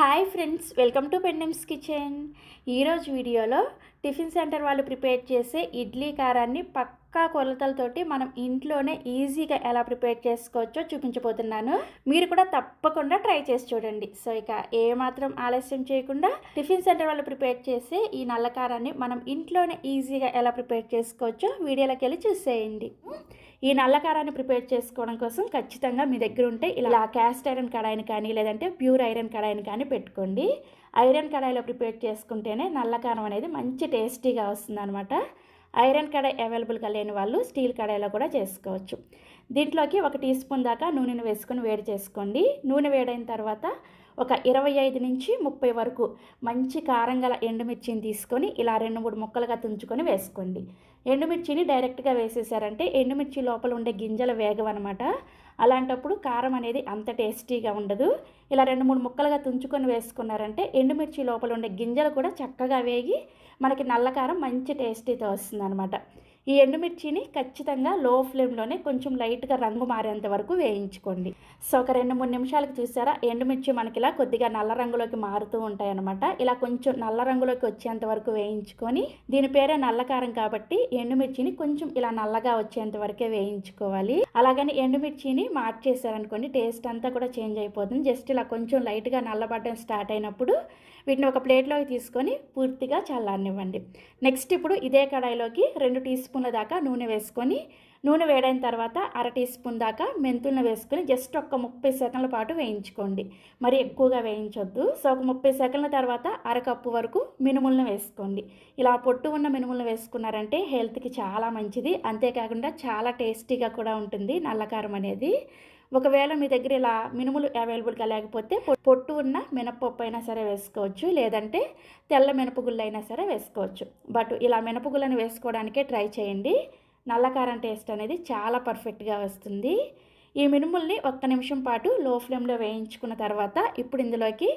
Hi friends welcome to Pendam's kitchen. ఈరోజు వీడియోలో tiffin centre వాళ్ళు ప్రిపేర్ చేసే ఇడ్లీ కారాన్ని పక్క కొలతలతోటి మనం ఇంట్లోనే ఈజీగా ఎలా ప్రిపేర్ చేసుకోవచ్చో చూపించబోతున్నాను. మీరు కూడా తప్పకుండా ట్రై చేసి చూడండి. సో ఇక ఏమాత్రం ఆలస్యం చేయకుండా టిఫిన్ సెంటర్ వాళ్ళు ప్రిపేర్ చేసే ఈ నల్ల కారాన్ని మనం ఇంట్లోనే ఈజీగా ఎలా ప్రిపేర్ చేసుకోవచ్చో వీడియోలోకి వెళ్ళి చూసేయండి. ఈ నల్లకారాన్ని ప్రిపేర్ చేసుకోవడం కోసం ఖచ్చితంగా మీ దగ్గర ఉంటే ఇలా క్యాస్ట్ ఐరన్ కడాయిని కానీ లేదంటే ప్యూర్ ఐరన్ కడాయిని కానీ పెట్టుకోండి. ఐరన్ కడాయిలో ప్రిపేర్ చేసుకుంటేనే నల్ల కారం అనేది మంచి టేస్టీగా వస్తుంది అనమాట ఐరన్ కడాయి అవైలబుల్గా లేని వాళ్ళు స్టీల్ కడాయిలో కూడా చేసుకోవచ్చు. దీంట్లోకి ఒక టీ స్పూన్ దాకా నూనెను వేసుకొని వేడి చేసుకోండి. నూనె వేడైన తర్వాత ఒక ఇరవై ఐదు నుంచి ముప్పై వరకు మంచి కారం గల ఎండుమిర్చిని తీసుకొని ఇలా రెండు మూడు ముక్కలుగా తుంచుకొని వేసుకోండి. ఎండుమిర్చిని డైరెక్ట్గా వేసేసారంటే ఎండుమిర్చి లోపల ఉండే గింజలు వేగవన్నమాట అలాంటప్పుడు కారం అనేది అంత టేస్టీగా ఉండదు. ఇలా రెండు మూడు ముక్కలుగా తుంచుకొని వేసుకున్నారంటే ఎండుమిర్చి లోపల ఉండే గింజలు కూడా చక్కగా వేగి మనకి నల్లకారం మంచి టేస్టీతో వస్తుంది ఈ ఎండుమిర్చిని ఖచ్చితంగా లో ఫ్లేమ్లోనే కొంచెం లైట్గా రంగు మారేంత వరకు వేయించుకోండి. సో ఒక రెండు మూడు నిమిషాలకు చూసారా? ఎండుమిర్చి మనకి ఇలా కొద్దిగా నల్ల రంగులోకి మారుతూ ఉంటాయి అనమాట ఇలా కొంచెం నల్ల రంగులోకి వచ్చేంత వరకు వేయించుకొని దీని పేరే నల్లకారం కాబట్టి ఎండుమిర్చిని కొంచెం ఇలా నల్లగా వచ్చేంత వరకే వేయించుకోవాలి. అలాగని ఎండుమిర్చిని మార్చేసారనుకోండి టేస్ట్ అంతా కూడా చేంజ్ అయిపోతుంది. జస్ట్ ఇలా కొంచెం లైట్గా నల్లబడడం స్టార్ట్ అయినప్పుడు వీటిని ఒక ప్లేట్లోకి తీసుకొని పూర్తిగా చల్లారనివ్వండి. నెక్స్ట్ ఇప్పుడు ఇదే కడాయిలోకి రెండు టీ స్పూన్ల దాకా నూనె వేసుకొని నూనె వేడైన తర్వాత అర టీ స్పూన్ దాకా మెంతులను వేసుకొని జస్ట్ ఒక ముప్పై సెకండ్ల పాటు వేయించుకోండి. మరి ఎక్కువగా వేయించొద్దు. సో ఒక ముప్పై సెకండ్ల తర్వాత అరకప్పు వరకు మినుములను వేసుకోండి. ఇలా పొట్టు ఉన్న మినుములను వేసుకున్నారంటే హెల్త్కి చాలా మంచిది. అంతేకాకుండా చాలా టేస్టీగా కూడా ఉంటుంది నల్లకారం అనేది. ఒకవేళ మీ దగ్గర ఇలా మినుములు అవైలబుల్గా లేకపోతే పొట్టు ఉన్న మినపప్పు అయినా సరే వేసుకోవచ్చు. లేదంటే తెల్ల మినపగుళ్ళు అయినా సరే వేసుకోవచ్చు. బట్ ఇలా మినపగుళ్ళని వేసుకోవడానికే ట్రై చేయండి. నల్లకారం టేస్ట్ అనేది చాలా పర్ఫెక్ట్గా వస్తుంది. ఈ మినుముల్ని ఒక్క నిమిషం పాటు లో ఫ్లేమ్లో వేయించుకున్న తర్వాత ఇప్పుడు ఇందులోకి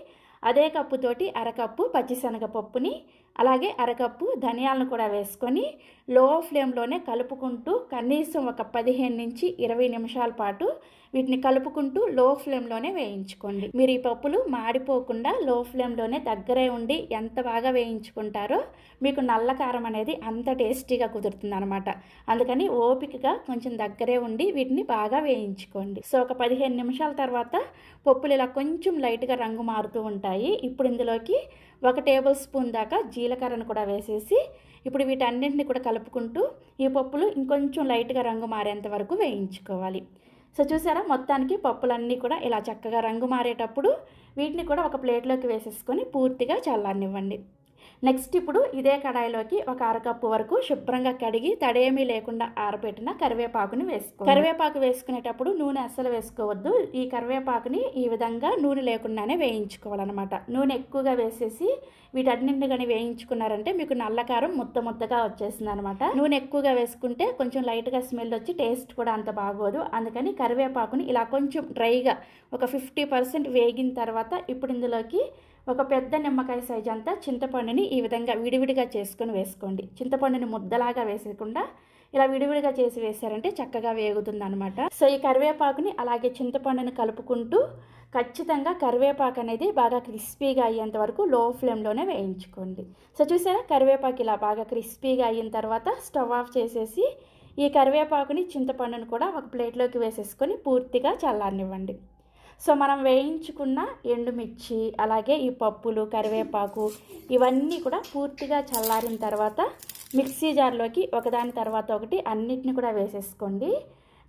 అదే కప్పుతోటి అరకప్పు పచ్చిశనగపప్పుని అలాగే అరకప్పు ధనియాలను కూడా వేసుకొని లో ఫ్లేమ్లోనే కలుపుకుంటూ కనీసం ఒక పదిహేను నుంచి ఇరవై నిమిషాల పాటు వీటిని కలుపుకుంటూ లో ఫ్లేమ్లోనే వేయించుకోండి. మీరు ఈ పప్పులు మాడిపోకుండా లో ఫ్లేమ్లోనే దగ్గరే ఉండి ఎంత బాగా వేయించుకుంటారో మీకు నల్ల కారం అనేది అంత టేస్టీగా కుదురుతుంది అనమాట అందుకని ఓపికగా కొంచెం దగ్గరే ఉండి వీటిని బాగా వేయించుకోండి. సో ఒక పదిహేను నిమిషాల తర్వాత పప్పులు ఇలా కొంచెం లైట్గా రంగు మారుతూ ఉంటాయి. ఇప్పుడు ఇందులోకి ఒక టేబుల్ స్పూన్ దాకా జీలకర్రను కూడా వేసేసి ఇప్పుడు వీటన్నింటిని కూడా కలుపుకుంటూ ఈ పప్పులు ఇంకొంచెం లైట్గా రంగు మారేంత వరకు వేయించుకోవాలి. సో చూసారా? మొత్తానికి పప్పులన్నీ కూడా ఇలా చక్కగా రంగు మారేటప్పుడు వీటిని కూడా ఒక ప్లేట్లోకి వేసేసుకొని పూర్తిగా చల్లనివ్వండి నెక్స్ట్ ఇప్పుడు ఇదే కడాయిలోకి ఒక అరకప్పు వరకు శుభ్రంగా కడిగి తడేమీ లేకుండా ఆరబెట్టిన కరివేపాకుని వేసుకో కరివేపాకు వేసుకునేటప్పుడు నూనె అస్సలు వేసుకోవద్దు. ఈ కరివేపాకుని ఈ విధంగా నూనె లేకుండానే వేయించుకోవాలన్నమాట. నూనె ఎక్కువగా వేసేసి వీటన్నింటిని కానీ వేయించుకున్నారంటే మీకు నల్లకారం ముద్ద ముద్దగా వచ్చేసింది అనమాట నూనె ఎక్కువగా వేసుకుంటే కొంచెం లైట్గా స్మెల్ వచ్చి టేస్ట్ కూడా అంత బాగోదు. అందుకని కరివేపాకుని ఇలా కొంచెం డ్రైగా ఒక ఫిఫ్టీ పర్సెంట్ వేగిన తర్వాత ఇప్పుడు ఇందులోకి ఒక పెద్ద నిమ్మకాయ సైజ్ అంతా చింతపండుని ఈ విధంగా విడివిడిగా చేసుకొని వేసుకోండి. చింతపండుని ముద్దలాగా వేసకుండా ఇలా విడివిడిగా చేసి వేసారంటే చక్కగా వేగుతుంది అనమాట సో ఈ కరివేపాకుని అలాగే చింతపండుని కలుపుకుంటూ ఖచ్చితంగా కరివేపాకు అనేది బాగా క్రిస్పీగా అయ్యేంత వరకు లో ఫ్లేమ్లోనే వేయించుకోండి. సో చూసారా? కరివేపాకు ఇలా బాగా క్రిస్పీగా అయిన తర్వాత స్టవ్ ఆఫ్ చేసేసి ఈ కరివేపాకుని చింతపండుని కూడా ఒక ప్లేట్లోకి వేసేసుకొని పూర్తిగా చల్లారనివ్వండి. సో మనం వేయించుకున్న ఎండుమిర్చి అలాగే ఈ పప్పులు కరివేపాకు ఇవన్నీ కూడా పూర్తిగా చల్లారిన తర్వాత మిక్సీ జార్లోకి ఒకదాని తర్వాత ఒకటి అన్నిటిని కూడా వేసేసుకోండి.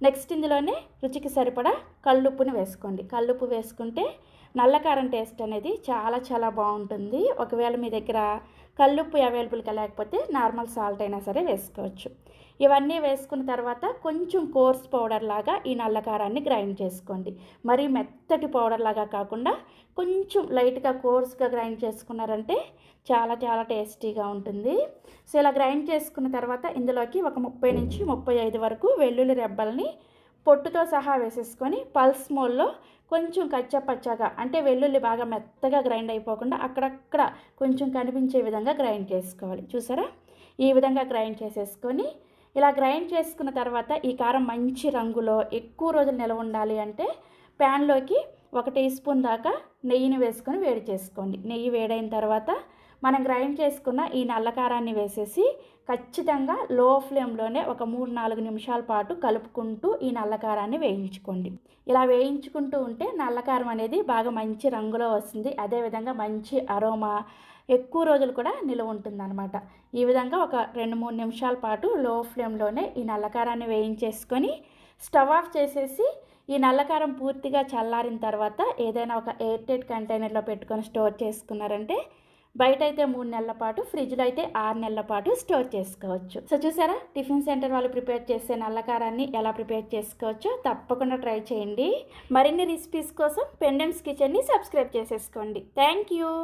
నెక్స్ట్ ఇందులోనే రుచికి సరిపడా కల్లుప్పుని వేసుకోండి. కల్లుప్పు వేసుకుంటే నల్లకారం టేస్ట్ అనేది చాలా చాలా బాగుంటుంది. ఒకవేళ మీ దగ్గర కల్లుప్పు అవైలబుల్గా లేకపోతే నార్మల్ సాల్ట్ అయినా సరే వేసుకోవచ్చు. ఇవన్నీ వేసుకున్న తర్వాత కొంచెం కోర్స్ పౌడర్ లాగా ఈ నల్లకారాన్ని గ్రైండ్ చేసుకోండి. మరీ మెత్తటి పౌడర్ లాగా కాకుండా కొంచెం లైట్గా కోర్స్గా గ్రైండ్ చేసుకున్నారంటే చాలా చాలా టేస్టీగా ఉంటుంది. సో ఇలా గ్రైండ్ చేసుకున్న తర్వాత ఇందులోకి ఒక ముప్పై నుంచి ముప్పై ఐదు వరకు వెల్లుల్లి రెబ్బల్ని పొట్టుతో సహా వేసేసుకొని పల్స్ మోల్లో కొంచెం కచ్చపచ్చగా అంటే వెల్లుల్లి బాగా మెత్తగా గ్రైండ్ అయిపోకుండా అక్కడక్కడ కొంచెం కనిపించే విధంగా గ్రైండ్ చేసుకోవాలి. చూసారా? ఈ విధంగా గ్రైండ్ చేసేసుకొని ఇలా గ్రైండ్ చేసుకున్న తర్వాత ఈ కారం మంచి రంగులో ఎక్కువ రోజులు నిలవ ఉండాలి అంటే ప్యాన్లోకి ఒక టీ స్పూన్ దాకా నెయ్యిని వేసుకొని వేడి చేసుకోండి. నెయ్యి వేడైన తర్వాత మనం గ్రైండ్ చేసుకున్న ఈ నల్లకారాన్ని వేసేసి ఖచ్చితంగా లో ఫ్లేమ్లోనే ఒక మూడు నాలుగు నిమిషాల పాటు కలుపుకుంటూ ఈ నల్లకారాన్ని వేయించుకోండి. ఇలా వేయించుకుంటూ ఉంటే నల్లకారం అనేది బాగా మంచి రంగులో వస్తుంది. అదేవిధంగా మంచి అరోమా ఎక్కువ రోజులు కూడా నిలువ ఉంటుందన్నమాట. ఈ విధంగా ఒక రెండు మూడు నిమిషాల పాటు లో ఫ్లేమ్లోనే ఈ నల్లకారాన్ని వేయించేసుకొని స్టవ్ ఆఫ్ చేసేసి ఈ నల్లకారం పూర్తిగా చల్లారిన తర్వాత ఏదైనా ఒక ఎయిర్ టైట్ కంటైనర్లో పెట్టుకొని స్టోర్ చేసుకున్నారంటే బయట అయితే మూడు నెలల పాటు ఫ్రిడ్జ్లో అయితే ఆరు నెలల పాటు స్టోర్ చేసుకోవచ్చు. సో చూసారా? టిఫిన్ సెంటర్ వాళ్ళు ప్రిపేర్ చేసే నల్లకారాన్ని ఎలా ప్రిపేర్ చేసుకోవచ్చో తప్పకుండా ట్రై చేయండి. మరిన్ని రెసిపీస్ కోసం పెండెమ్స్ కిచెన్ని సబ్స్క్రైబ్ చేసేసుకోండి. Thank you